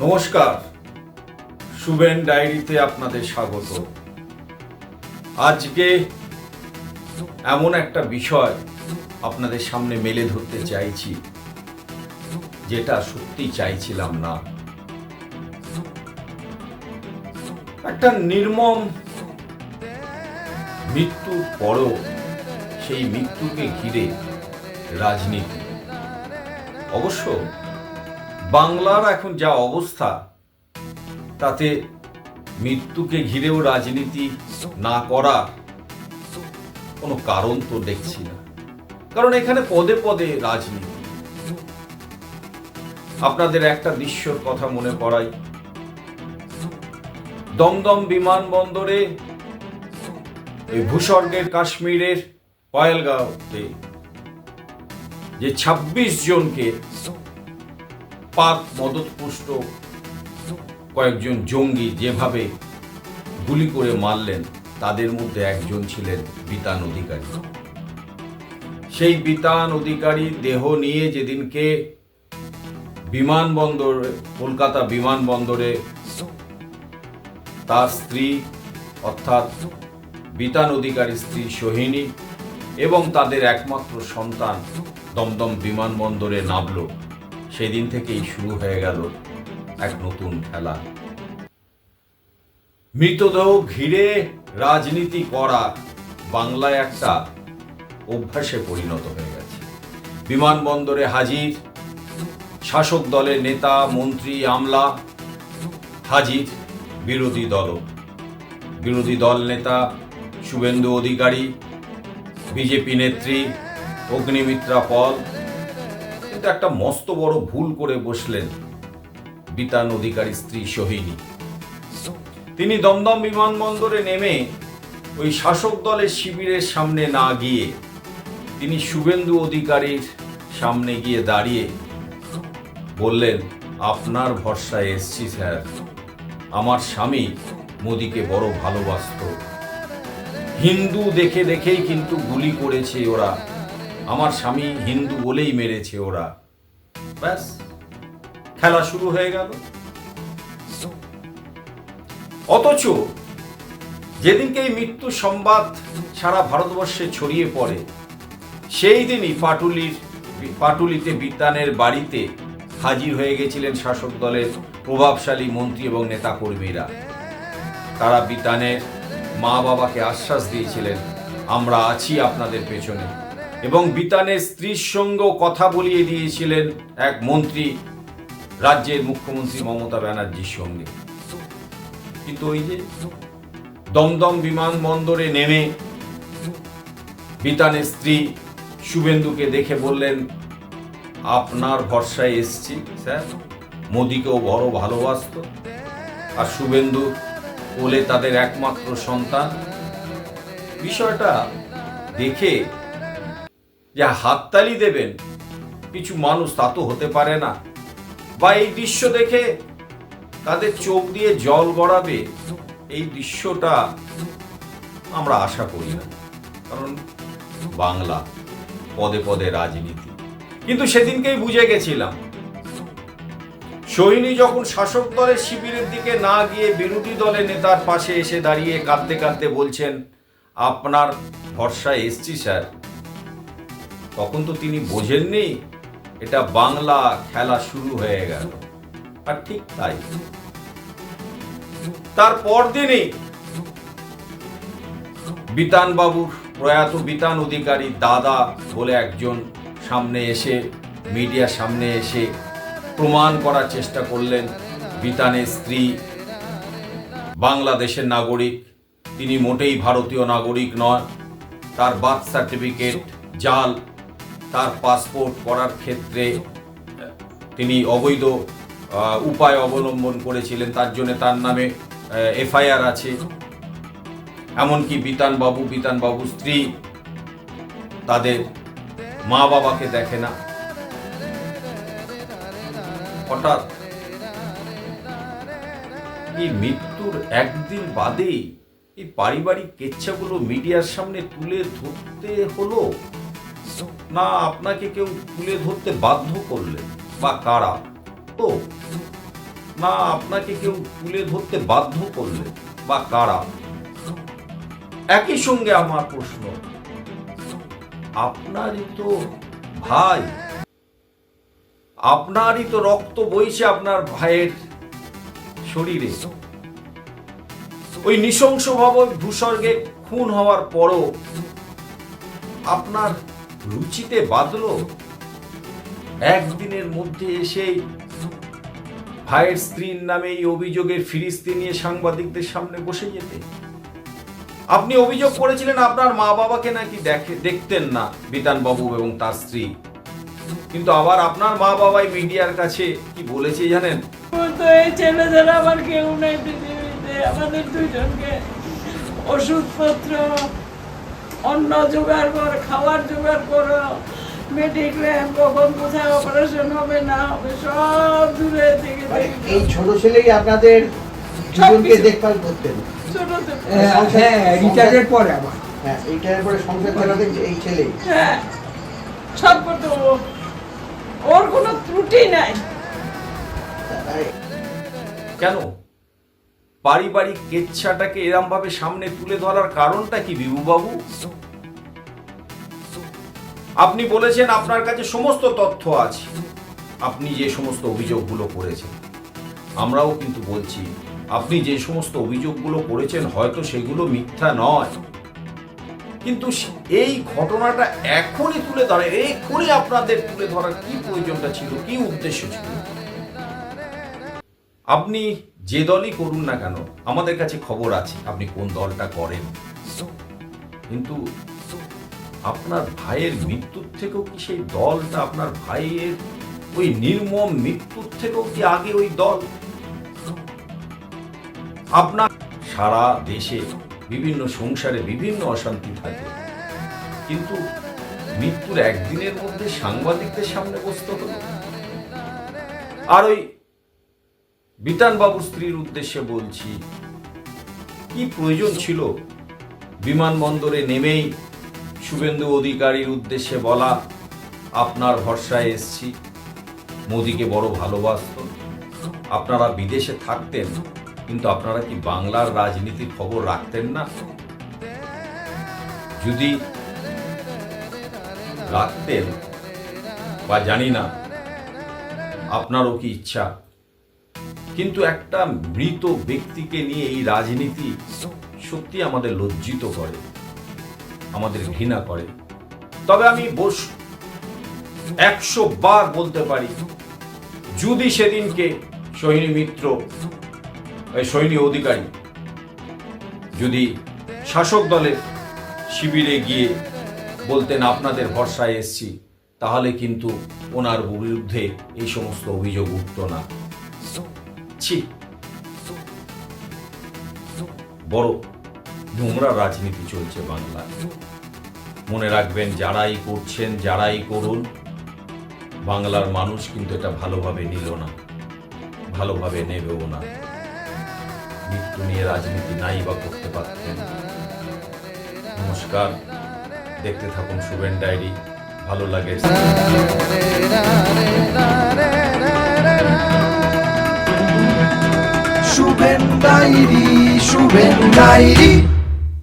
নমস্কার। সুবেন ডায়েরিতে আপনাদের স্বাগত। আজকে এমন একটা বিষয় আপনাদের সামনে মেলে ধরতে চাইছি, যেটা সত্যি চাইছিলাম না। একটা নির্মম মৃত্যুর পরও সেই মৃত্যুকে ঘিরে রাজনীতি। অবশ্য বাংলার এখন যা অবস্থা, তাতে মৃত্যুকে ঘিরেও রাজনীতি না করা কোনো কারণ তো দেখছি না। কারণ এখানে পদে পদে রাজনীতি। আপনাদের একটা দৃশ্যর কথা মনে পড়াই। দমদম বিমানবন্দরে এই ভূস্বর্গের কাশ্মীরের পয়েলগাঁওতে যে ২৬ জনকে পাক মদতপুষ্ট কয়েকজন জঙ্গি যেভাবে গুলি করে মারলেন, তাদের মধ্যে একজন ছিলেন বিতান অধিকারী। সেই বিতান অধিকারী দেহ নিয়ে যেদিনকে বিমানবন্দর, কলকাতা বিমানবন্দরে তার স্ত্রী, অর্থাৎ বিতান অধিকারী স্ত্রী সোহিনী এবং তাদের একমাত্র সন্তান দমদম বিমানবন্দরে নামল। সেদিন থেকেই শুরু হয়ে গেল এক নতুন খেলা। মৃতদেহ ঘিরে রাজনীতি করা বাংলায় একটা অভ্যাসে পরিণত হয়ে গেছে। বিমানবন্দরে হাজির, শাসক দলের নেতা, মন্ত্রী, আমলা, হাজির বিরোধী দল। বিরোধী দল নেতা, শুভেন্দু অধিকারী, বিজেপি নেত্রী, অগ্নিমিত্রা পল কিন্তু একটা মস্ত বড় ভুল করে বসলেন বিতান অধিকারী স্ত্রী সোহিনী। তিনি দমদম বিমানবন্দরে নেমে ওই শাসক দলের শিবিরের সামনে না গিয়ে তিনি শুভেন্দু অধিকারীর সামনে গিয়ে দাঁড়িয়ে বললেন, আপনার ভরসায় এসছি স্যার। আমার স্বামী মোদিকে বড় ভালোবাসত। হিন্দু দেখে দেখেই কিন্তু গুলি করেছে ওরা। আমার স্বামী হিন্দু বলেই মেরেছে ওরা। ব্যাস, খেলা শুরু হয়ে গেল। অথচ যেদিনকে এই মৃত্যু সংবাদ সারা ভারতবর্ষে ছড়িয়ে পড়ে, সেই দিনই পাটুলির পাটুলিতে বিতানের বাড়িতে হাজির হয়ে গেছিলেন শাসক দলের প্রভাবশালী মন্ত্রী এবং নেতাকর্মীরা। তারা বিতানের মা বাবাকে আশ্বাস দিয়েছিলেন, আমরা আছি আপনাদের পেছনে। এবং বিতানের স্ত্রীর সঙ্গেও কথা বলিয়ে দিয়েছিলেন এক মন্ত্রী রাজ্যের মুখ্যমন্ত্রী মমতা ব্যানার্জির সঙ্গে। কিন্তু ওই যে দমদম বিমানবন্দরে নেমে বিতানের স্ত্রী শুভেন্দুকে দেখে বললেন, আপনার ভরসায় এসছি, স্যার। মোদিকেও বড় ভালোবাসত। আর শুভেন্দু কোলে তাদের একমাত্র সন্তান। বিষয়টা দেখে যে হাততালি দেবেন। কিছু মানুষ তা তো হতে পারে না। বা এই দৃশ্য দেখে তাদের চোখ দিয়ে জল গড়াবে, এই দৃশ্যটা আমরা আশা করি না। কারণ বাংলা পদে পদে রাজনীতি। কিন্তু সেদিনকেই বুঝে গেছিলাম। সৈনী যখন শাসক দলের শিবিরের দিকে না গিয়ে বিরোধী দলের নেতার পাশে এসে দাঁড়িয়ে কাঁদতে কাঁদতে বলছেন, আপনার ভরসায় এসছি, স্যার। তখন তো তিনি বোঝেননি, এটা বাংলা খেলা শুরু হয়ে গেল। আর ঠিক তাই। তার পরদিনই বিতান বাবুর প্রয়াত বিতান অধিকারী দাদা বলে একজন সামনে এসে, মিডিয়ার সামনে এসে প্রমাণ করার চেষ্টা করলেন বিতানের স্ত্রী। বাংলাদেশের নাগরিক, তিনি মোটেই ভারতীয় নাগরিক নয়, তার বার্থ সার্টিফিকেট, জাল তার পাসপোর্ট করার ক্ষেত্রে তিনি অবৈধ উপায় অবলম্বন করেছিলেন। তার জন্য তার নামে এফআইআর আছে। এমনকি বিতান বাবু বিতান বাবু স্ত্রী তাদের মা বাবাকে দেখে না। হঠাৎ এই মৃত্যুর একদিন বাদেই এই পারিবারিক কেচ্ছাগুলো মিডিয়ার সামনে তুলে ধরতে হলো। না আপনাকে কেউ তুলে ধরতে বাধ্য করলে, বা কারা? তো না আপনাকে কেউ তুলে ধরতে বাধ্য করলে, বা কারা? একই সঙ্গে আমার প্রশ্ন, আপনারই তো ভাই, আপনারই তো রক্ত বইছে আপনার ভাইয়ের শরীরে। ওই নৃশংসভাবে ভূস্বর্গে খুন হওয়ার পরও আপনার রুচিতে বাদলো একদিনের মধ্যে এসেই ভাইয়ের স্ত্রীর নামে এই অভিযোগের ফিরিস্তি নিয়ে সাংবাদিকদের সামনে বসে যেতে। আপনি অভিযোগ করেছিলেন আপনার মা বাবাকে নাকি দেখে, দেখতেন না বিতান বাবু এবং তার স্ত্রী। কিন্তু আবার আপনার মা বাবাই মিডিয়ার কাছে কি বলেছে জানেন? এই কেউ নেই আমাদের ওষুধপত্র অন্ন জোগাড় কর খাবার জোগাড় করো। মেডিক্লেম কখন কোথায় অপারেশন হবে না হবে সব দূরে থেকে মানে এই ছোট ছেলেই আপনাদের সবকিছু। দেখভাল করতেন। হ্যাঁ, হ্যাঁ পরে আবার। হ্যাঁ এইটার পরে সংসার চালাতেন এই ছেলে। হ্যাঁ সব করতো ওর কোনো ত্রুটি নাই। কেন? পারিবারিক কেচ্ছাটাকে এরম ভাবে সামনে তুলে ধরার কারণটা কি বিভুবাবু? আপনি বলেছেন আপনার কাছে সমস্ত তথ্য আছে। আপনি যে সমস্ত অভিযোগগুলো করেছেন, আমরাও কিন্তু বলছি, আপনি যে সমস্ত অভিযোগগুলো করেছেন হয়তো সেগুলো মিথ্যা নয়। কিন্তু এই ঘটনাটা এখনই তুলে ধরা এক্ষুনি আপনাদের তুলে ধরার কি প্রয়োজনটা ছিল, কি উদ্দেশ্য ছিল? আপনি যে দলই করুন না কেন, আমাদের কাছে খবর আছে, আপনি কোন দলটা করেন। কিন্তু আপনার ভাইয়ের মৃত্যুর থেকেও কি সেই দলটা, আপনার ভাইয়ের ওই নির্মম মৃত্যুর থেকেও কি আগে ওই দল? আপনার সারা দেশে বিভিন্ন সংসারে বিভিন্ন অশান্তি থাকে। কিন্তু মৃত্যুর একদিনের মধ্যে সাংবাদিকদের সামনে বসতে হলো। আর ওই বিতানবাবুর স্ত্রীর উদ্দেশ্যে বলছি, কি প্রয়োজন ছিল? বিমানবন্দরে নেমেই শুভেন্দু অধিকারীর উদ্দেশ্যে বলা, আপনার ভরসায় এসছি। মোদিকে বড় ভালোবাসত আপনারা বিদেশে থাকতেন, কিন্তু আপনারা কি বাংলার রাজনীতির খবর রাখতেন না? যদি রাখতেন, বা জানি না, আপনারও কি ইচ্ছা? কিন্তু একটা মৃত ব্যক্তিকে নিয়ে এই রাজনীতি সত্যি আমাদের লজ্জিত করে, আমাদের ঘৃণা করে। তবে আমি বস, একশো বার বলতে পারি, যদি সেদিনকে সৈনী মিত্র সৈনী অধিকারী, যদি শাসক দলের শিবিরে গিয়ে বলতেন, আপনাদের ভরসায় এসছি, তাহলে কিন্তু ওনার বিরুদ্ধে এই সমস্ত অভিযোগ উঠত না। ছি বড় নোংরা রাজনীতি চলছে বাংলায় মনে রাখবেন যারাই করছেন যারাই করুন বাংলার মানুষ কিন্তু এটা ভালোভাবে নিল না ভালোভাবে নেবেও না মৃত্যু নিয়ে রাজনীতি নাই বা করতে পারতেন নমস্কার দেখতে থাকুন শুভেন ডায়েরি ভালো লাগে শুভেন ডায়েরি শুভেন ডায়েরি